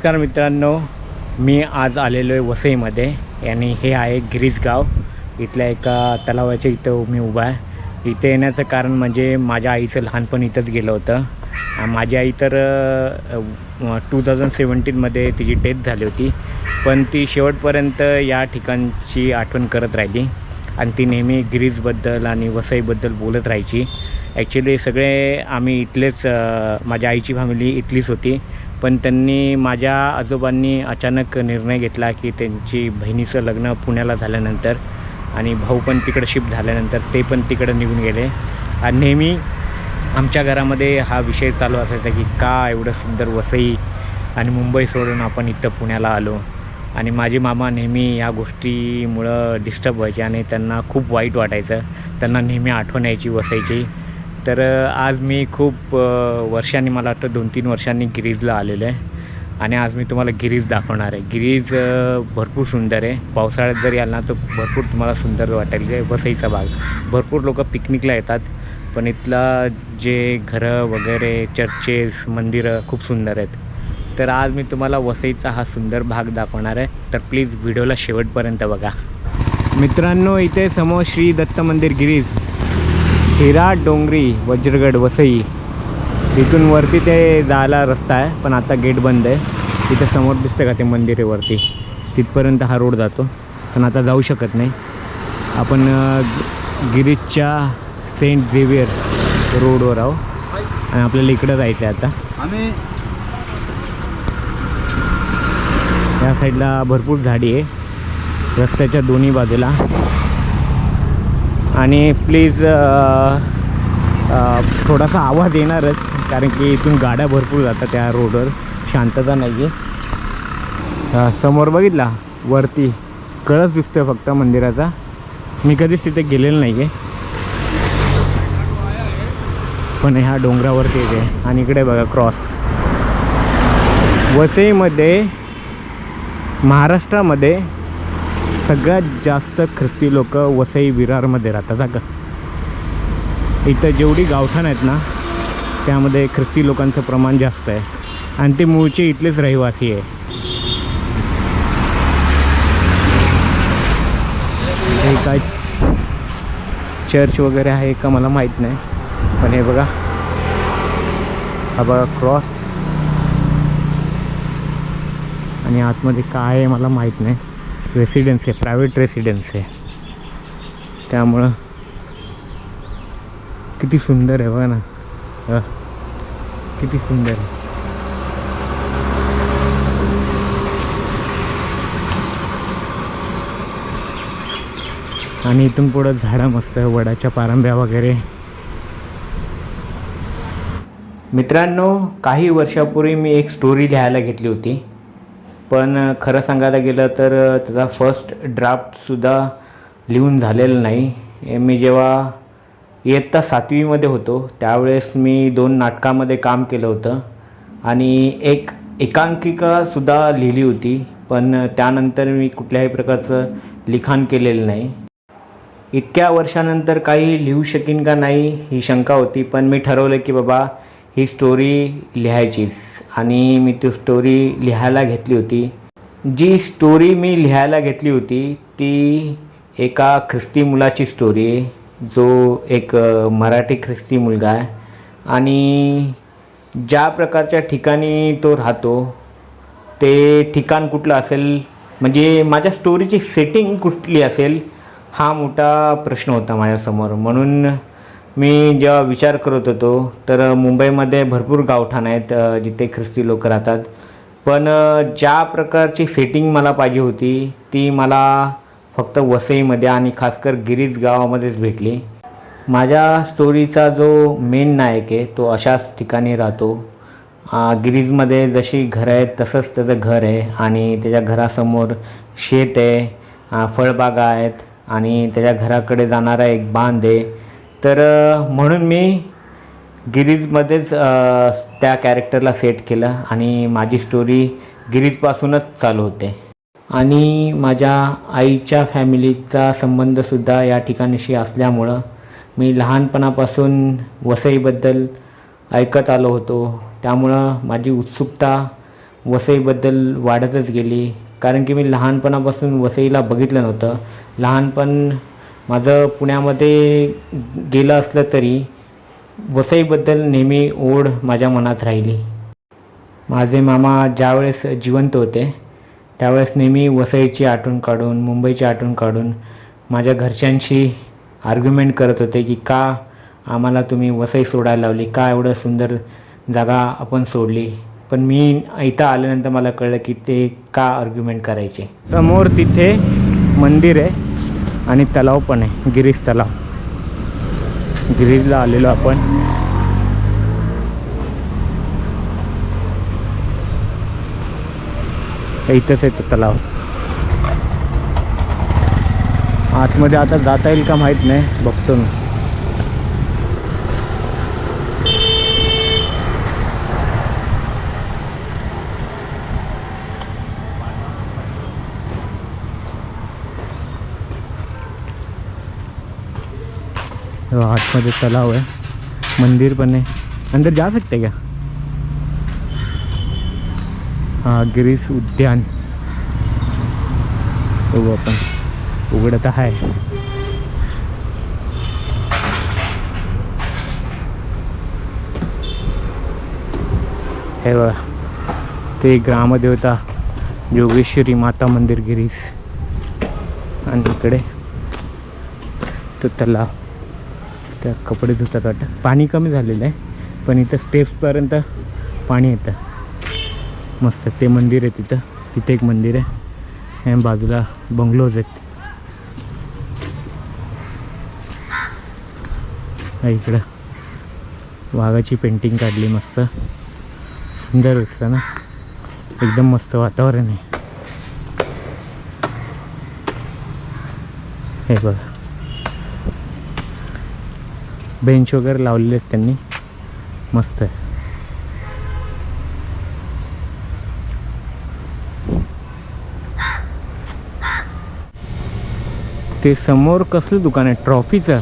नमस्कार मित्रांनो मी आज आलेलो आहे वसईमध्ये आणि हे आहे गिरीज गाव. इथल्या एका तलावाच्या इथं मी उभा आहे. इथे येण्याचं कारण म्हणजे माझ्या आईचं लहानपण इथंच गेलं होतं. माझी आई तर टू थाउजंड सेवन्टीनमध्ये तिची डेथ झाली होती. पण ती शेवटपर्यंत या ठिकाणची आठवण करत राहिली. आणि ती नेहमी गिरीजबद्दल आणि वसईबद्दल बोलत राहायची. ॲक्च्युली सगळे आम्ही इथलेच माझ्या आईची फॅमिली इथलीच होती. पण त्यांनी माझ्या आजोबांनी अचानक निर्णय घेतला की त्यांची बहिणीचं लग्न पुण्याला झाल्यानंतर आणि भाऊ पण तिकडं शिफ्ट झाल्यानंतर ते पण तिकडं निघून गेले. आणि नेहमी आमच्या घरामध्ये हा विषय चालू असायचा की का एवढं सुंदर वसई आणि मुंबई सोडून आपण इथं पुण्याला आलो. आणि माझे मामा नेहमी या गोष्टीमुळं डिस्टर्ब व्हायचे आणि त्यांना खूप वाईट वाटायचं. त्यांना नेहमी आठवण यायची वसायची तर आज मी खूप वर्षांनी मला वाटतं दोन तीन वर्षांनी गिरीजला आलेलो आहे. आणि आज मी तुम्हाला गिरीज दाखवणार आहे. गिरीज भरपूर सुंदर आहे. पावसाळ्यात जर आला ना तर भरपूर तुम्हाला सुंदर वाटेल. वसईचा भाग. भरपूर लोक पिकनिकला येतात. पण इथला जे घरं वगैरे चर्चेस मंदिरं खूप सुंदर आहेत. तर आज मी तुम्हाला वसईचा हा सुंदर भाग दाखवणार आहे. तर प्लीज व्हिडिओला शेवटपर्यंत बघा. मित्रांनो इथे समोर श्री दत्त मंदिर गिरीज. हिरा डोंगरी वज्रगड वसई. इथून वरती ते जायला रस्ता आहे पण आता गेट बंद आहे. तिथे समोर दिसतं का ते मंदिर आहे वरती? तिथपर्यंत हा रोड जातो पण आता जाऊ शकत नाही. आपण अ, ग- गिरीजच्या सेंट झेवियर रोडवर आहो. आणि आपल्याला इकडं जायचं आहे आता. आम्ही या साईडला भरपूर झाडी आहे. रस्त्याच्या दोन्ही बाजूला आणि प्लीज थोडासा आवाज येणारच कारण की इथून गाड्या भरपूर जातात त्या रोडवर शांतता नाही आहे समोर बघितला वरती. कळस दिसतोय फक्त मंदिराचा. मी कधीच तिथे गेलेलं नाही आहे पण ह्या डोंगरावरती येते. आणि इकडे बघा क्रॉस वसईमध्ये महाराष्ट्रामध्ये सगळ्यात जास्त ख्रिस्ती लोक वसई विरारमध्ये राहतात अगं का? इथं जेवढी गावठाण आहेत ना त्यामध्ये ख्रिस्ती लोकांचं प्रमाण जास्त आहे. आणि ते मूळचे इथलेच रहिवासी आहे. हे काय चर्च वगैरे आहे का मला माहीत नाही. पण हे बघा. हा बघा क्रॉस. आणि आतमध्ये काय आहे मला माहीत नाही. रेसिडेन्स आहे प्रायव्हेट रेसिडेन्स आहे त्यामुळं किती सुंदर आहे बघा ना. किती सुंदर आहे. आणि इथून पुढं झाडं मस्त आहे वडाच्या पारंब्या वगैरे. मित्रांनो काही वर्षापूर्वी मी एक स्टोरी लिहायला घेतली होती. पण खरं सांगायला गेलं तर त्याचा फर्स्ट ड्राफ्टसुद्धा लिहून झालेला नाही. मी जेव्हा इयत्ता सातवीमध्ये होतो त्यावेळेस मी दोन नाटकामध्ये काम केलं होतं. आणि एक एकांकिकासुद्धा लिहिली होती पण त्यानंतर मी कुठल्याही प्रकारचं लिखाण केलेलं नाही. इतक्या वर्षानंतर काही लिहू शकीन का नाही ही शंका होती पण मी ठरवलं की बाबा ही स्टोरी लिहायचीच. आणि मी ती स्टोरी लिहायला घेतली होती. जी स्टोरी मी लिहायला घेतली होती ती एका ख्रिस्ती मुलाची स्टोरी आहे. जो एक मराठी ख्रिस्ती मुलगा आहे. आणि ज्या प्रकारच्या ठिकाणी तो राहतो ते ठिकाण कुठलं असेल म्हणजे माझ्या स्टोरीची सेटिंग कुठली असेल हा मोठा प्रश्न होता माझ्यासमोर. म्हणून मी जेव्हा विचार करत होतो तर मुंबईमध्ये भरपूर गावठाण आहेत जिथे ख्रिस्ती लोक राहतात. पण ज्या प्रकारची सेटिंग मला पाहिजे होती ती मला फक्त वसईमध्ये आणि खासकर गिरीज गावामध्येच भेटली. माझ्या स्टोरीचा जो मेन नायक आहे तो अशाच ठिकाणी राहतो. गिरीजमध्ये जशी घरं आहेत तसंच त्याचं घर आहे आणि त्याच्या घरासमोर शेत आहे फळबागा आहेत आणि त्याच्या घराकडे जाणारा एक बांध आहे. तर म्हणून मी गिरीजमध्येच त्या कॅरेक्टरला सेट केलं आणि माझी स्टोरी गिरीजपासूनच चालू होते. आणि माझ्या आईच्या फॅमिलीचा संबंधसुद्धा या ठिकाणीशी असल्यामुळं मी लहानपणापासून वसईबद्दल ऐकत आलो होतो. त्यामुळं माझी उत्सुकता वसईबद्दल वाढतच गेली. कारण की मी लहानपणापासून वसईला बघितलं नव्हतं. लहानपण माझं पुण्यामध्ये गेलं असलं तरी वसईबद्दल नेहमी ओढ माझ्या मनात राहिली. माझे मामा ज्यावेळेस जिवंत होते त्यावेळेस नेहमी वसईची आठवण काढून मुंबईची आठवण काढून माझ्या घरच्यांशी आर्ग्युमेंट करत होते की का आम्हाला तुम्ही वसई सोडायला लावली? का एवढं सुंदर जागा आपण सोडली? पण मी इथं आल्यानंतर मला कळलं की ते का आर्ग्युमेंट करायचे. समोर तिथे मंदिर आहे. आणि तलाव पण आहे गिरीश तलाव. गिरीजला आलेलो आपण. इथंच आहे तो तलाव. आतमध्ये आता जाता येईल का माहीत नाही बघतो मी. आतमध्ये तलाव आहे मंदिर पण आहे अंदर जा सकते क्या? हा गिरीश उद्यान। बघू आपण उघडत आहे हे। बघा ते ग्रामदेवता योगेश्वरी माता मंदिर गिरीश। आणि इकडे। तो तलाव। त्या कपडे धुतात वाटतं. पाणी कमी झालेलं आहे पण इथं स्टेप्सपर्यंत पाणी येतं. मस्त ते मंदिर आहे तिथं. तिथे एक मंदिर आहे. आणि बाजूला बंगलोज आहेत. इकडं. वाघाची पेंटिंग काढली मस्त. सुंदर दिसतं ना. एकदम मस्त वातावरण आहे. हे बघा. बेंच वगैरे लावलेले आहेत त्यांनी. मस्त आहे. ते समोर कसलं दुकान आहे? ट्रॉफीचं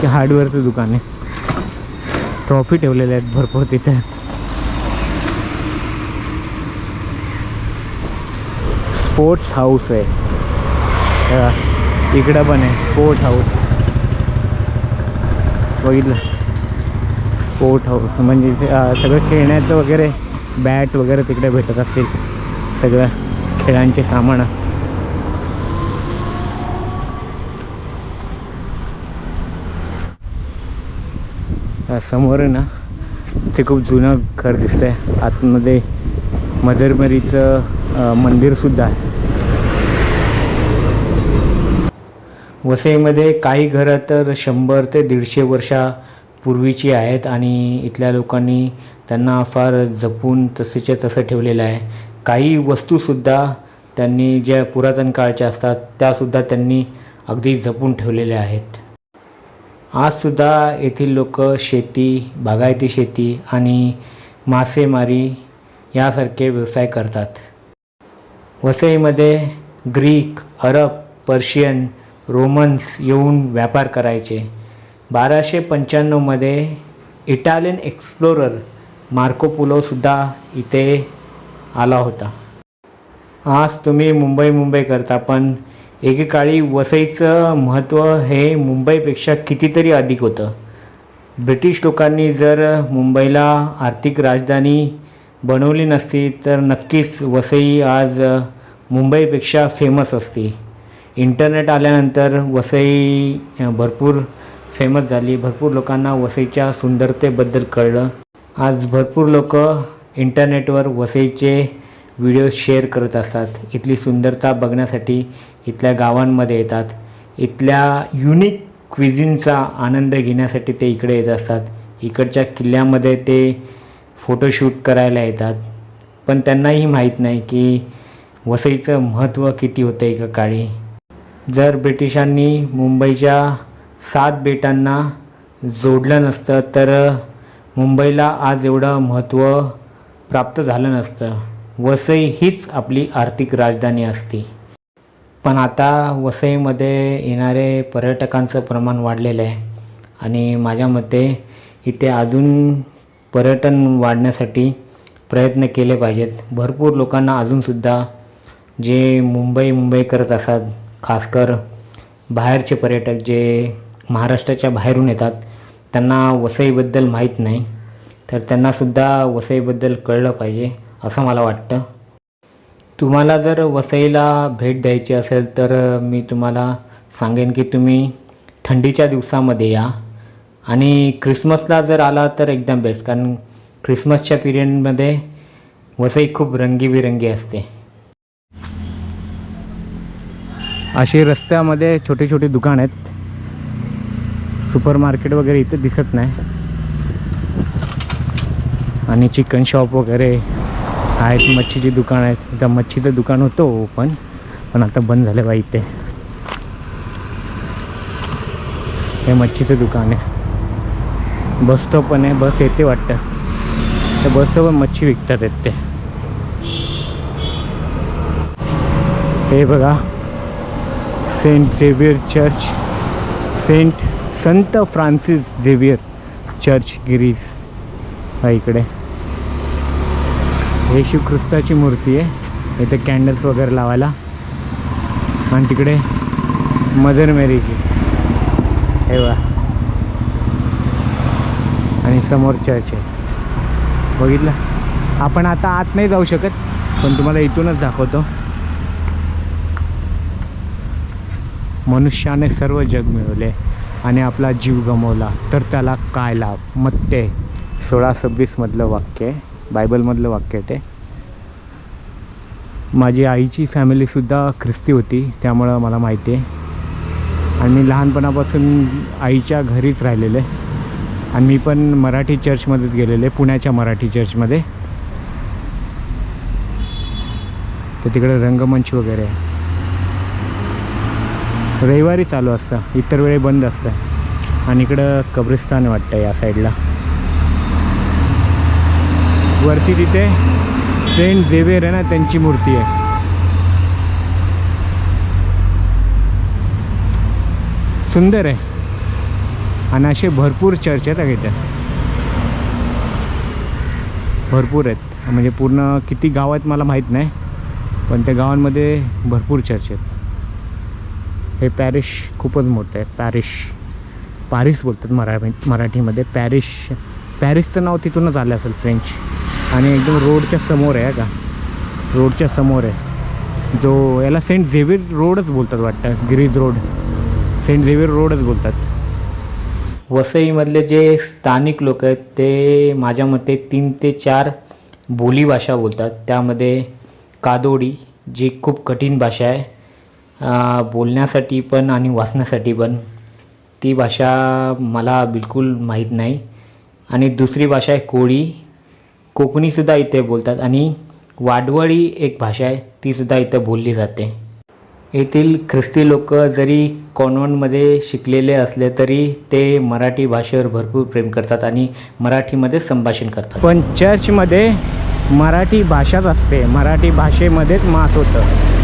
की हार्डवेअरचं दुकान आहे? ट्रॉफी ठेवलेल्या आहेत भरपूर तिथे. स्पोर्ट्स हाऊस आहे. इकडं पण आहे. स्पोर्ट हाऊस बघितलं स्पोर्ट हाऊस म्हणजे सगळं खेळण्याचं वगैरे बॅट वगैरे तिकडे भेटत असतील. सगळं खेळांचे सामान. समोर आहे ना ते खूप जुनं घर दिसतंय. आतमध्ये मदरमरीचं मंदिरसुद्धा आहे. वसईमध्ये काही घरं तर शंभर ते दीडशे वर्षापूर्वीची आहेत आणि इथल्या लोकांनी त्यांना फार जपून तसेच्या तसं ठेवलेलं आहे. काही वस्तूसुद्धा त्यांनी ज्या पुरातन काळच्या असतात त्यासुद्धा त्यांनी अगदी जपून ठेवलेल्या आहेत. आजसुद्धा येथील लोक शेती बागायती शेती आणि मासेमारी यासारखे व्यवसाय करतात. वसईमध्ये ग्रीक अरब पर्शियन रोमन्स येऊन व्यापार करायचे. बाराशे पंच्याण्णवमध्ये इटालियन एक्सप्लोरर मार्कोपुलोसुद्धा इथे आला होता. आज तुम्ही मुंबई मुंबई करता पण एकेकाळी वसईचं महत्त्व हे मुंबईपेक्षा कितीतरी अधिक होतं. ब्रिटिश लोकांनी जर मुंबईला आर्थिक राजधानी बनवली नसती तर नक्कीच वसई आज मुंबईपेक्षा फेमस असती. इंटरनेट आल्यानंतर वसई भरपूर फेमस झाली. भरपूर लोकांना वसईच्या सुंदरतेबद्दल कळलं. आज भरपूर लोक इंटरनेटवर वसईचे व्हिडिओ शेअर करत असतात. इथली सुंदरता बघण्यासाठी इथल्या गावांमध्ये येतात. इथल्या युनिक क्विझिनचा आनंद घेण्यासाठी ते इकडे येत असतात. इकडच्या किल्ल्यामध्ये ते फोटोशूट करायला येतात. पण त्यांनाही माहीत नाही की वसईचं महत्त्व किती होतं एका काळी. जर ब्रिटिशांनी मुंबईच्या सात बेटांना जोडलं नसतं तर मुंबईला आज एवढं महत्त्व प्राप्त झालं नसतं. वसई हीच आपली आर्थिक राजधानी असती. पण आता वसईमध्ये येणारे पर्यटकांचं प्रमाण वाढलेलं आहे. आणि माझ्या मते इथे अजून पर्यटन वाढण्यासाठी प्रयत्न केले पाहिजेत. भरपूर लोकांना अजूनसुद्धा जे मुंबई मुंबई करत असतात खासकर बाहेरचे पर्यटक जे महाराष्ट्राच्या बाहेरून येतात त्यांना वसईबद्दल माहीत नाही तर त्यांनासुद्धा वसईबद्दल कळलं पाहिजे असं मला वाटतं. तुम्हाला जर वसईला भेट द्यायची असेल तर मी तुम्हाला सांगेन की तुम्ही थंडीच्या दिवसामध्ये या. आणि क्रिसमसला जर आला तर एकदम बेस्ट कारण ख्रिसमसच्या पिरियडमध्ये वसई खूप रंगीबिरंगी असते. अशी रस्त्यामध्ये छोटे छोटे दुकान आहेत. सुपर मार्केट वगैरे इथं दिसत नाही. आणि चिकन शॉप वगैरे आहेत. मच्छीची दुकान आहेत. इथं मच्छीचं दुकान होतं ओपन पण आता बंद झालं बा इथे. हे मच्छीचं दुकान आहे. बस स्टॉप पण आहे. बस येते वाटतं. त्या बस स्टॉप मच्छी विकतात आहेत ते हे बघा. सेंट झेवियर चर्च सेंट संत फ्रान्सिस झेवियर चर्च गिरीज हा इकडे. येशू ख्रिस्ताची मूर्ती आहे. इथे कॅन्डल्स वगैरे लावायला. आणि तिकडे मदर मेरीची. हे वा आणि समोर चर्च आहे. बघितलं? आपण आता आत नाही जाऊ शकत पण तुम्हाला इथूनच दाखवतो. मनुष्याने सर्व जग मिळवले आणि आपला जीव गमवला तर त्याला काय लाभ? मत्ते. सोळा सव्वीसमधलं वाक्य आहे. बायबलमधलं वाक्य आहे ते. माझी आईची फॅमिलीसुद्धा ख्रिस्ती होती त्यामुळं मला माहिती आहे. आणि मी लहानपणापासून आईच्या घरीच राहिलेले. आणि मी पण मराठी चर्चमध्येच गेलेले पुण्याच्या मराठी चर्चमध्ये. तर तिकडे रंगमंच वगैरे आहे. रविवारी चालू असतं. इतर वेळी बंद असतं. आणि इकडं कब्रिस्तान वाटतं या साईडला. वरती तिथे सेंट झेवियर आहे ना त्यांची मूर्ती आहे. सुंदर आहे. आणि असे भरपूर चर्च आहेत इथे. भरपूर आहेत. म्हणजे पूर्ण किती गाव आहेत मला माहीत नाही. पण त्या गावांमध्ये भरपूर चर्च आहेत. हे पॅरिश खूपच मोठं आहे. पॅरिश. पॅरिस बोलतात मरा मराठीमध्ये. पॅरिश. पॅरिसचं नाव तिथूनच आलं असेल फ्रेंच. आणि एकदम रोडच्या समोर आहे का? रोडच्या समोर आहे. जो याला सेंट झेवियर रोडच बोलतात वाटतं. गिरीज रोड. सेंट झेवियर रोडच बोलतात. वसईमधले जे स्थानिक लोक आहेत ते माझ्या मते तीन ते चार बोलीभाषा बोलतात. त्यामध्ये कादोडी जी खूप कठीण भाषा आहे बोलण्यासाठी पण आणि वाचण्यासाठी पण. ती भाषा मला बिलकुल माहीत नाही. आणि दुसरी भाषा आहे कोळी. कोकणीसुद्धा इथे बोलतात आणि वाडवळी एक भाषा आहे तीसुद्धा इथं बोलली जाते. येथील ख्रिस्ती लोक जरी कॉन्व्हेंटमध्ये शिकलेले असले तरी ते मराठी भाषेवर भरपूर प्रेम करतात आणि मराठीमध्ये संभाषण करतात. पण चर्चमध्ये मराठी भाषाच असते. मराठी भाषेमध्येच मास होतं.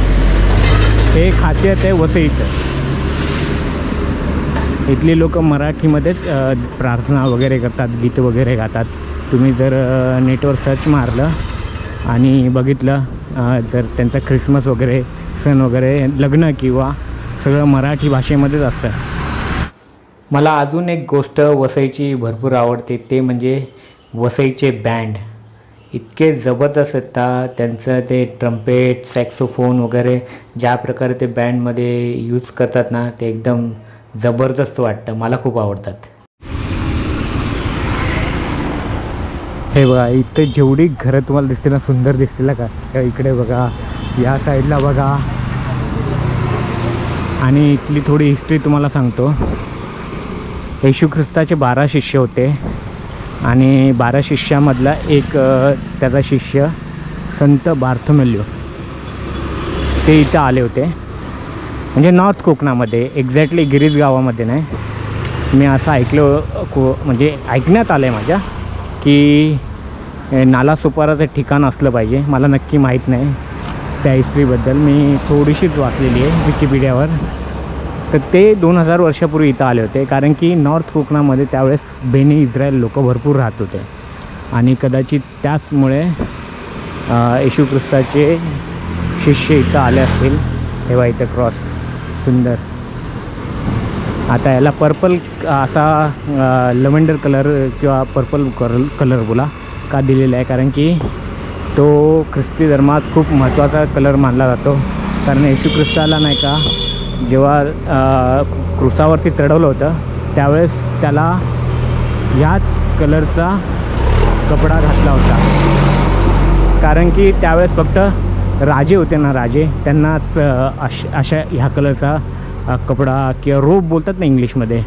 हे खासियत आहे वसईचं इथली लोक मराठीमध्येच प्रार्थना वगैरे करतात गीत वगैरे गातात. तुम्ही जर नेटवर सर्च मारलं आणि बघितलं जर त्यांचा ख्रिसमस वगैरे सण वगैरे लग्न किंवा सगळं मराठी भाषेमध्येच असतं. मला अजून एक गोष्ट वसईची भरपूर आवडते ते म्हणजे वसईचे बँड. इतके जबरदस्त असतात त्यांचं ते ट्रम्पेट सॅक्सोफोन वगैरे ज्या प्रकारे ते बँडमध्ये यूज करतात ना ते एकदम जबरदस्त वाटतं. मला खूप आवडतात. हे बघा इथं जेवढी घरं तुम्हाला दिसते ना सुंदर दिसतील ना का? इकडे बघा या साईडला बघा. आणि इथली थोडी हिस्ट्री तुम्हाला सांगतो. येशू ख्रिस्ताचे बारा शिष्य होते. आणि बारा शिष्यामधला एक त्याचा शिष्य संत बार्थोमेल्यो. ते इथं आले होते. म्हणजे नॉर्थ कोकणामध्ये एक्झॅक्टली गिरीज गावामध्ये नाही. मी असं ऐकलं को म्हणजे ऐकण्यात आलं आहे माझ्या की नाला सुपाराचं ठिकाण असलं पाहिजे. मला नक्की माहीत नाही. त्या हिस्ट्रीबद्दल मी थोडीशीच वाचलेली आहे विकिपीडियावर. तर ते दोन हजार वर्षापूर्वी इथं आले होते कारण की नॉर्थ कोकणामध्ये त्यावेळेस बेनी इस्रायल लोक भरपूर राहत होते. आणि कदाचित त्याचमुळे येशू ख्रिस्ताचे शिष्य इथं आले असतील तेव्हा इथं क्रॉस सुंदर. आता याला पर्पल असा लव्हेंडर कलर किंवा पर्पल कलर कलर बोला का दिलेला आहे कारण की तो ख्रिस्ती धर्मात खूप महत्त्वाचा कलर मानला जातो. कारण येशू ख्रिस्ताला नाही का जेव्हा क्रुसावरती चढवलं होतं त्यावेळेस त्याला ह्याच कलरचा कपडा घातला होता. कारण की त्यावेळेस फक्त राजे होते ना राजे त्यांनाच अश अशा ह्या कलरचा कपडा किंवा रोप बोलतात ना इंग्लिशमध्ये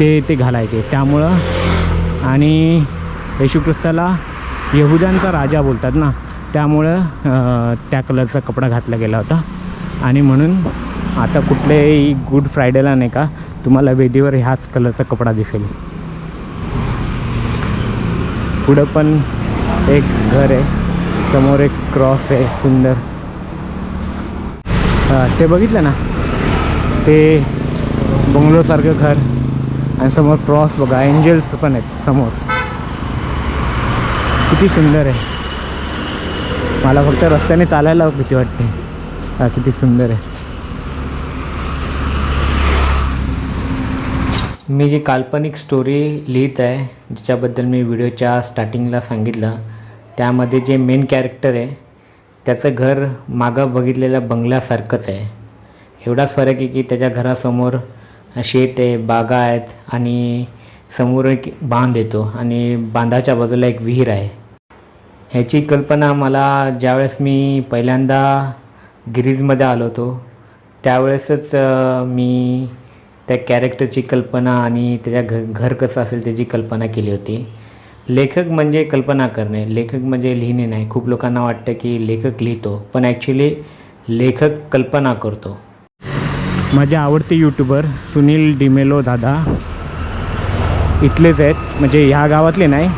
ते ते घालायचे. त्यामुळं आणि येशू ख्रिस्ताला यहुद्यांचा राजा बोलतात ना त्यामुळं त्या कलरचा कपडा घातला गेला होता. आणि म्हणून आता कुठल्याही गुड फ्रायडेला नाही का तुम्हाला वेदीवर ह्याच कलरचा कपडा दिसेल. पुढं पण एक घर आहे समोर एक क्रॉस आहे सुंदर. ते बघितलं ना? ते बंगलोसारखं घर आणि समोर क्रॉस बघा एंजल्स पण आहेत समोर. किती सुंदर आहे. मला फक्त रस्त्याने चालायला भीती वाटते. किती सुंदर आहे. मी जी काल्पनिक स्टोरी लिहित आहे ज्याच्याबद्दल मी व्हिडिओच्या स्टार्टिंगला सांगितलं. त्यामध्ये जे मेन कॅरेक्टर आहे त्याचं घर मागं बघितलेल्या बंगल्यासारखंच आहे. एवढाच फरक आहे की त्याच्या घरासमोर शेत आहे बागा आहेत आणि समोर एक बांध येतो आणि बांधाच्या बाजूला एक विहीर आहे. ह्याची कल्पना मला ज्यावेळेस मी पहिल्यांदा गिरीजमध्ये आलो होतो त्यावेळेसच मी त्या कॅरेक्टरची कल्पना आणि त्याच्या घ घर कसं असेल त्याची कल्पना केली होती. लेखक म्हणजे कल्पना करणे लेखक म्हणजे लिहिणे नाही. खूप लोकांना वाटतं की लेखक लिहितो पण ॲक्च्युली लेखक कल्पना करतो. माझे आवडते यूट्यूबर सुनील डिमेलो दादा इथलेच आहेत. म्हणजे ह्या गावातले नाही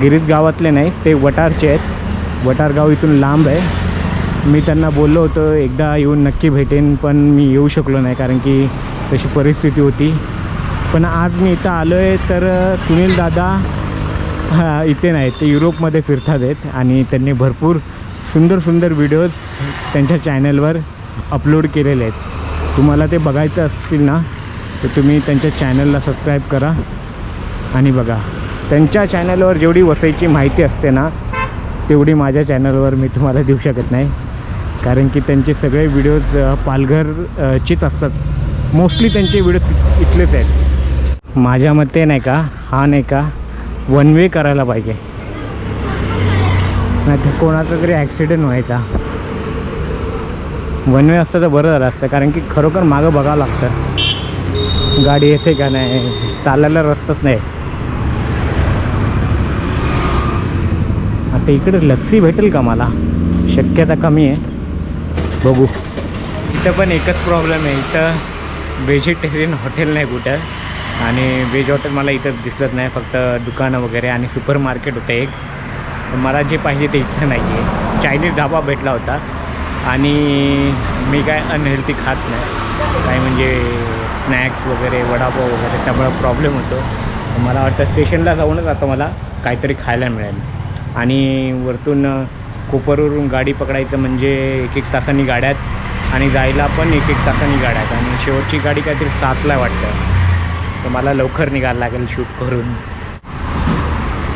गिरीज गावातले नाही ते वटारचे आहेत. वटार गाव इथून लांब आहे. मी त्यांना बोललो होतो एकदा येऊन नक्की भेटेन पण मी येऊ शकलो नाही कारण की तशी परिस्थिती होती. पण आज मी इथं आलो आहे तर सुनील दादा हा, इथे नाही ते युरोपमध्ये फिरतात आहेत आणि त्यांनी भरपूर सुंदर सुंदर व्हिडिओज त्यांच्या चॅनलवर अपलोड केलेले आहेत. तुम्हाला ते बघायचं असतील ना तर तुम्ही त्यांच्या चॅनलला सबस्क्राईब करा आणि बघा. त्यांच्या चॅनलवर जेवढी वसईची माहिती असते ना तेवढी माझ्या चॅनलवर मी तुम्हाला देऊ शकत नाही. कारण की त्यांचे सगळे व्हिडिओज पालघरचेच असतात. मोस्टली त्यांचे व्हिडिओ इथलेच आहेत. माझ्या मते नाही का हा नाही का वन वे करायला पाहिजे. नाही तर कोणाचा तरी ॲक्सिडेंट व्हायचा. वन वे असतं तर बरं झालं असतं कारण की खरोखर मागं बघावं लागतं. गाडी येते का नाही चालायला रस्ताच नाही. आता इकडे लस्सी भेटेल का मला? शक्यता कमी आहे. बघू. इथं पण एकच प्रॉब्लेम आहे इथं व्हेजिटेरियन हॉटेल नाही कुठं. आणि व्हेज हॉटेल मला इथं दिसत नाही फक्त दुकानं वगैरे आणि सुपर मार्केट होतं एक. मला जे पाहिजे ते इथं नाही आहे चायनीज ढाबा भेटला होता आणि मी काय अनहेल्थी खात नाही. काय म्हणजे स्नॅक्स वगैरे वडापाव वगैरे त्यामुळे प्रॉब्लेम होतो. मला वाटतं स्टेशनला जाऊनच आता मला काहीतरी खायला मिळेल. आणि वरतून कोपरवरून गाडी पकडायचं म्हणजे एक एक तासांनी गाड्यात आणि जायला पण एक एक तासांनी आहेत. आणि शेवटची गाडी काहीतरी सातला वाटतं. तर मला लवकर निघायला लागेल शूट करून.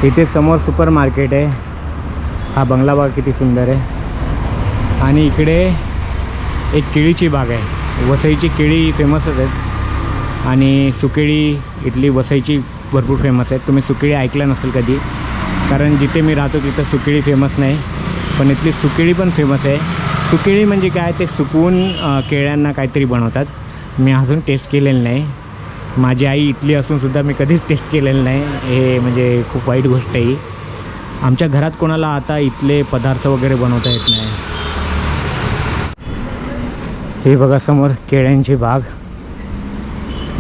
इथे समोर सुपर मार्केट आहे. हा बंगला बाग किती सुंदर आहे. आणि इकडे एक केळीची बाग आहे. वसईची केळी फेमसच आहेत. आणि सुकेळी इथली वसईची भरपूर फेमस आहे तुम्ही सुकेळी ऐकलं नसेल कधी. कारण जिथे मी राहतो तिथं सुकेळी फेमस नाही. पण इथली सुकेळी पण फेमस आहे. सुकेळी म्हणजे काय ते सुकवून केळ्यांना काहीतरी बनवतात. मी अजून टेस्ट केलेलं नाही. माझी आई इथली असूनसुद्धा मी कधीच टेस्ट केलेलं नाही. हे म्हणजे खूप वाईट गोष्ट आहे ही. आमच्या घरात कोणाला आता इथले पदार्थ वगैरे बनवता येत नाही. हे बघा समोर केळ्यांची बाग.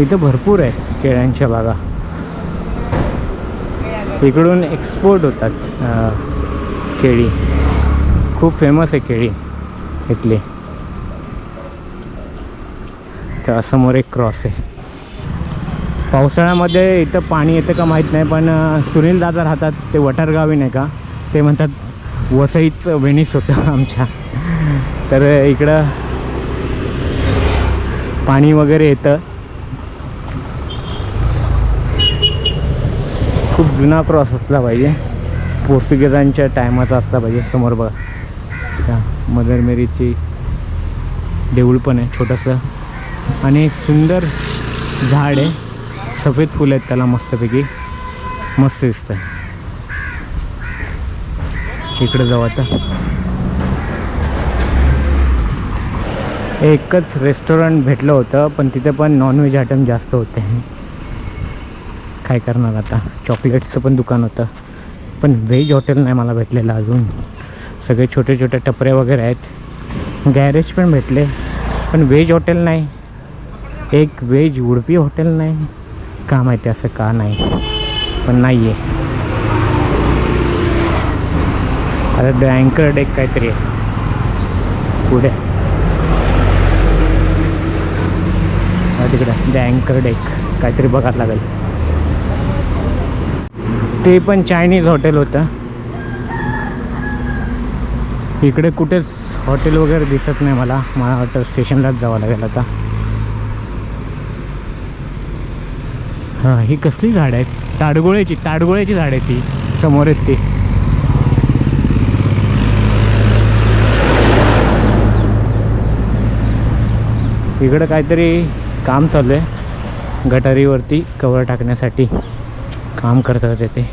इथं भरपूर आहे केळ्यांच्या बागा. इकडून एक्सपोर्ट होतात केळी. खूप फेमस आहे केळी. इथले तर समोर एक क्रॉस आहे. पावसाळ्यामध्ये इथं पाणी येतं का माहीत नाही पण सुनील दादा राहतात ते वटारगावी नाही का? ते म्हणतात वसईच वेणीस होतं आमच्या. तर इकडं पाणी वगैरे येतं. खूप जुना क्रॉस असला पाहिजे. पोर्तुगीजांच्या टायमाचा असला पाहिजे समोर बघा. मदर मेरीची देऊळ पण आहे छोटंसं. आणि एक सुंदर झाड आहे. सफेद फुलं आहेत त्याला मस्तपैकी. मस्त दिसतं इकडं जाऊ आता. एकच रेस्टॉरंट भेटलं होतं पण तिथे पण नॉनव्हेज आयटम जास्त होते. काय करणार आता? चॉकलेट्सचं पण दुकान होतं. पण व्हेज हॉटेल नाही मला भेटलेलं अजून. सगळे छोटे छोटे टपरे वगैरे आहेत. गॅरेज पण भेटले पण व्हेज हॉटेल नाही. एक व्हेज उडपी हॉटेल नाही. का माहिती असं का नाही. पण नाही आहे आता द अँकर डेक काहीतरी आहे. पुढे. तिकडे द अँकर डेक काहीतरी बघायला लागेल. ते पण चायनीज हॉटेल होतं. इकडे कुठेच हॉटेल वगैरे दिसत नाही मला. मला वाटतं स्टेशनलाच जावं लागेल आता. हां ही कसली झाड आहेत? ताडगोळ्याची ताडगोळ्याची झाड आहे ती समोर आहेत ती. इकडं काहीतरी काम चालू आहे. गटारीवरती कवर टाकण्यासाठी. काम करतात येते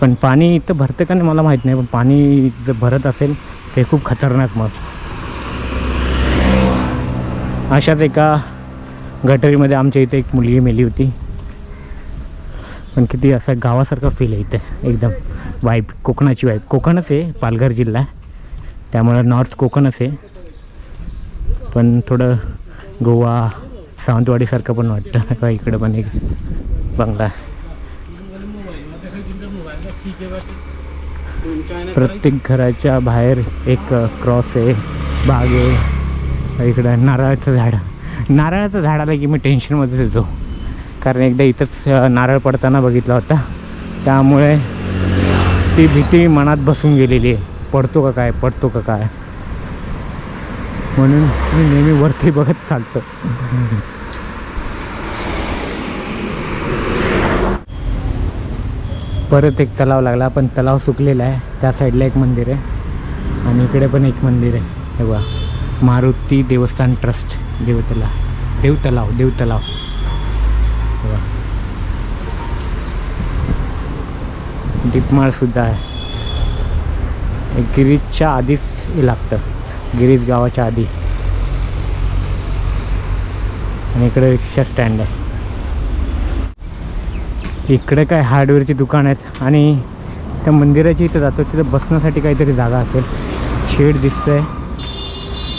पण पाणी इथं भरतं का नाही मला माहीत नाही पण पाणी जर भरत असेल ते खूप खतरनाक मग. अशाच एका गटरीमध्ये आमच्या इथे एक मुलगी मेली होती. पण किती असं गावासारखं फील आहे इथे एकदम वाईब कोकणाची वाईब कोकणच आहे पालघर जिल्हा त्यामुळं नॉर्थ कोकणच आहे. पण थोडं गोवा सावंतवाडीसारखं पण वाटतं. का इकडं पण एक बंगला आहे. प्रत्येक घराच्या बाहेर एक क्रॉस आहे बाग आहे. इकडं नारळाचं झाड. नारळाचं झाड आलं की मी टेन्शनमध्येच येतो कारण एकदा इथंच नारळ पडताना बघितला होता. त्यामुळे ती भीती मनात बसून गेलेली आहे. पडतो का काय? पडतो का काय? म्हणून मी नेहमी वरती बघत चालतो. परत एक तलाव लागला पण तलाव सुकलेला आहे. त्या साईडला एक मंदिर आहे आणि इकडे पण एक मंदिर आहे. हे बघा. मारुती देवस्थान ट्रस्ट देवतला. देवतलाव देवतलाव. दीपमाळसुद्धा आहे. गिरीजच्या आधीच हे लागतं. गिरीज गावाच्या आधी. आणि इकडे रिक्षा स्टँड आहे. इकडे काय हार्डवेअरची दुकान आहेत आणि त्या मंदिराची इथं जातो तिथं बसण्यासाठी काहीतरी जागा असेल. शेड दिसतंय.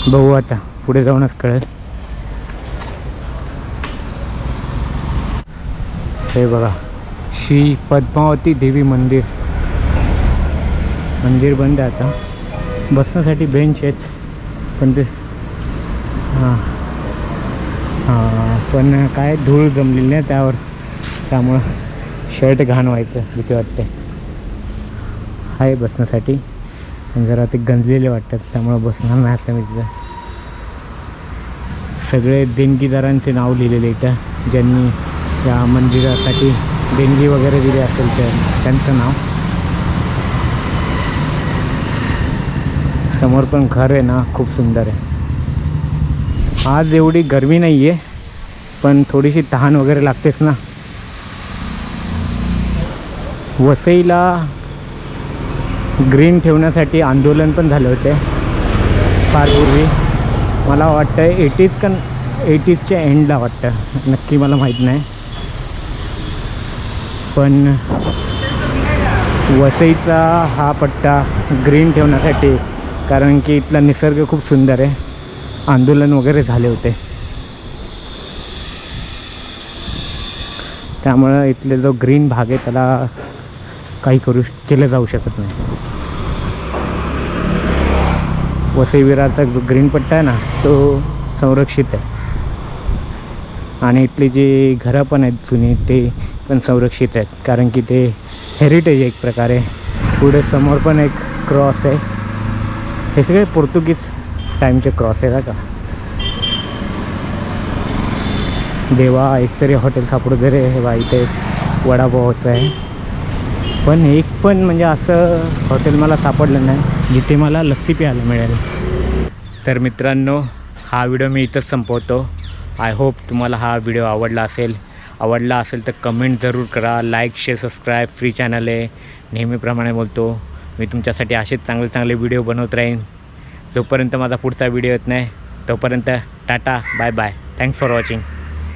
बघू आता पुढे जाऊनच कळेल. हे बघा श्री पद्मावती देवी मंदिर. मंदिर बंद आहे आता. बसण्यासाठी बेंच आहेत. पण ते हां. हां पण काय धूळ जमलेली नाही त्यावर. त्यामुळं शर्ट घाण व्हायचं भीती वाटते. आहे बसण्यासाठी. पण जरा ते गंजलेले वाटतात त्यामुळं बसणार नाही आता मी तिथं. सगळे देणगीदारांचे नाव लिहिलेले इथं. ज्यांनी त्या मंदिरासाठी देणगी वगैरे दिली असेल तर त्यांचं नाव. समोर पण घर आहे ना खूप सुंदर आहे. आज एवढी गरमी नाही आहे पण थोडीशी तहान वगैरे लागतेच ना. वसईला ग्रीन ठेवण्यासाठी आंदोलन पण झाले होते. फार पूर्वी. मला वाटतं एटीज कन एटीजच्या एंडला वाटतं. नक्की मला माहीत नाही. पण वसईचा हा पट्टा ग्रीन ठेवण्यासाठी कारण की इथला निसर्ग खूप सुंदर आहे. आंदोलन वगैरे झाले होते. त्यामुळं इथले जो ग्रीन भाग आहे त्याला काही करू केलं जाऊ शकत नाही. वसई विरारचा जो ग्रीन पट्टा आहे ना तो संरक्षित आहे. आणि इथली जी घरं पण आहेत जुनी ते पण संरक्षित आहेत. कारण की ते हेरिटेज एक प्रकारे पुढे समोर पण एक क्रॉस आहे. हे सगळे पोर्तुगीज टाईमचे क्रॉस आहे का. देवा एकतरी हॉटेल सापडू दे रे. हे बा इथे वडापावचं आहे. पण एक पण म्हणजे असं हॉटेल मला सापडलं नाही जिथे मला लस्सी प्यायला मिळेल. तर मित्रांनो हा व्हिडिओ मी इथंच संपवतो. आय होप तुम्हाला हा व्हिडिओ आवडला असेल. आवडला असेल तर कमेंट जरूर करा. Like share subscribe free channel आहे. नेहमीप्रमाणे बोलतो. मी तुमच्यासाठी असेच चांगले चांगले व्हिडिओ बनवत राहीन. जोपर्यंत माझा पुढचा व्हिडिओ येत नाही तोपर्यंत tata bye bye thanks for watching